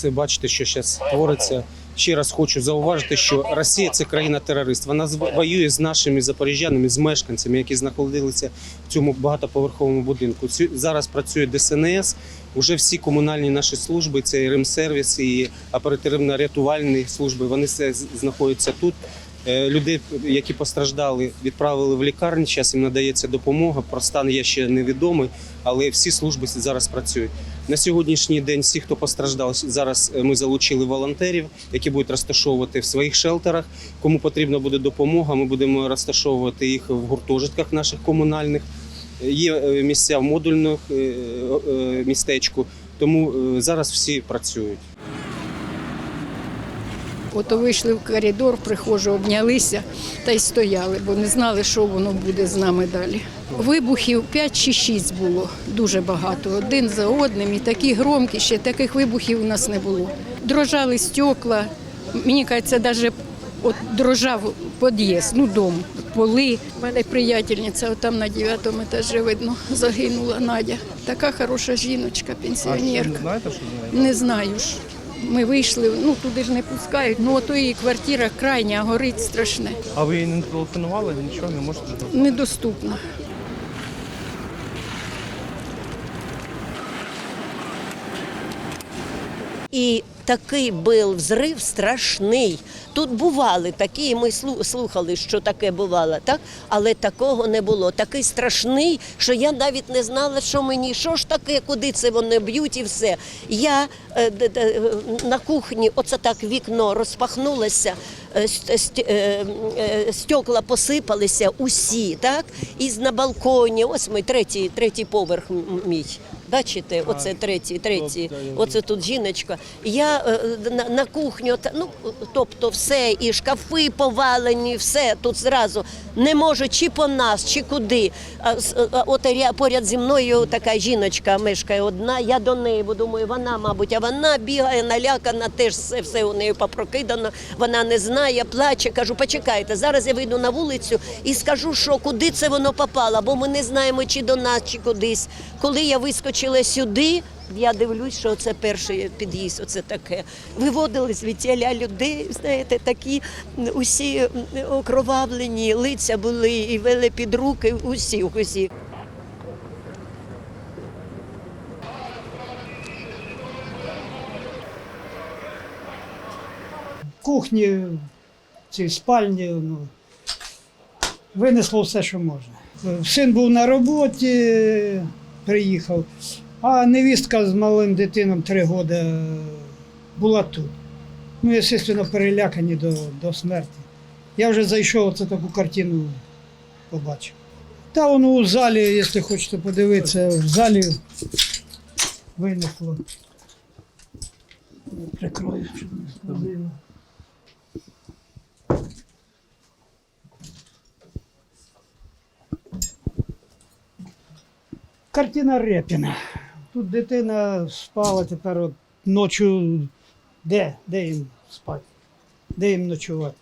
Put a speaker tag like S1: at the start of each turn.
S1: Це бачите, що зараз твориться. Ще раз хочу зауважити, що Росія це країна-терорист. Вона воює з нашими запоріжанами, з мешканцями, які знаходилися в цьому багатоповерховому будинку. Зараз працює ДСНС. Уже всі комунальні наші служби, це і ремсервіс, і оперативно-рятувальні служби. Вони все знаходяться тут. Е, Людей, які постраждали, відправили в лікарні. Зараз їм надається допомога. Про стан я ще невідомий, але всі служби зараз працюють. На сьогоднішній день всі, хто постраждав, зараз е, ми залучили волонтерів, які будуть розташовувати в своїх шелтерах. Кому потрібна буде допомога, ми будемо розташовувати їх в гуртожитках наших комунальних. Є е, місця в модульних містечку, тому зараз всі працюють.
S2: Ото вийшли в коридор, прихожу, обнялися та й стояли, бо не знали, що воно буде з нами далі. Вибухів 5 чи 6 було, дуже багато. Один за одним, і такі громкі, ще таких вибухів у нас не було. Дрожали стекла. Мені кажеться, навіть от дрожав під'їзд, ну дом, поли. У мене приятельниця там на 9 етажі видно загинула Надя. Така хороша жіночка, пенсіонерка.
S3: знаєте, що знає?
S2: Не знаю ж. Ми вийшли, ну туди ж не пускають. Ну ото і квартира крайня, горить страшне.
S3: А ви їй не телефонували, нічого не можете зробити?
S4: І такий був взрив страшний. Тут бували такі, і ми слухали, що таке бувало, так? але такого не було. Такий страшний, що я навіть не знала, що мені, що ж таке, куди це вони б'ють і все. Я е, е, на кухні, оце так вікно розпахнулося, е, ст- е, е, стекла посипалися усі, так? І на балконі, ось мій третій, третій поверх мій. Бачите, оце третій, третій, оце тут жіночка. Я е, на, на кухню, ну тобто все, і шкафи повалені, все тут зразу. Не можу чи по нас, чи куди. А, а, от поряд зі мною така жіночка мешкає одна. Я до неї, бо думаю, вона, мабуть, а вона бігає налякана, теж все, все у неї попрокидано. Вона не знає, плаче. Кажу, почекайте, зараз я вийду на вулицю і скажу, що куди це воно попало, бо ми не знаємо, чи до нас, чи кудись. Коли я вискочила сюди, я дивлюсь, що це перший під'їзд, оце таке. Виводили звідтіля людей, знаєте, такі усі окровавлені, лиця були і вели під руки усі, усі.
S5: кухні, цій спальні, ну, винесло все, що можна. Син був на роботі, приїхав, а невістка з малим дитином три роки була тут. Ну, звісно, перелякані до, до смерті. Я вже зайшов, це таку картину побачив. Та воно у залі, якщо хочете подивитися, в залі винесло. Прикрою, щоб не видно. Картина Репіна. Тут дитина спала тепер от ночі. Де? Де їм спати? Де їм ночувати?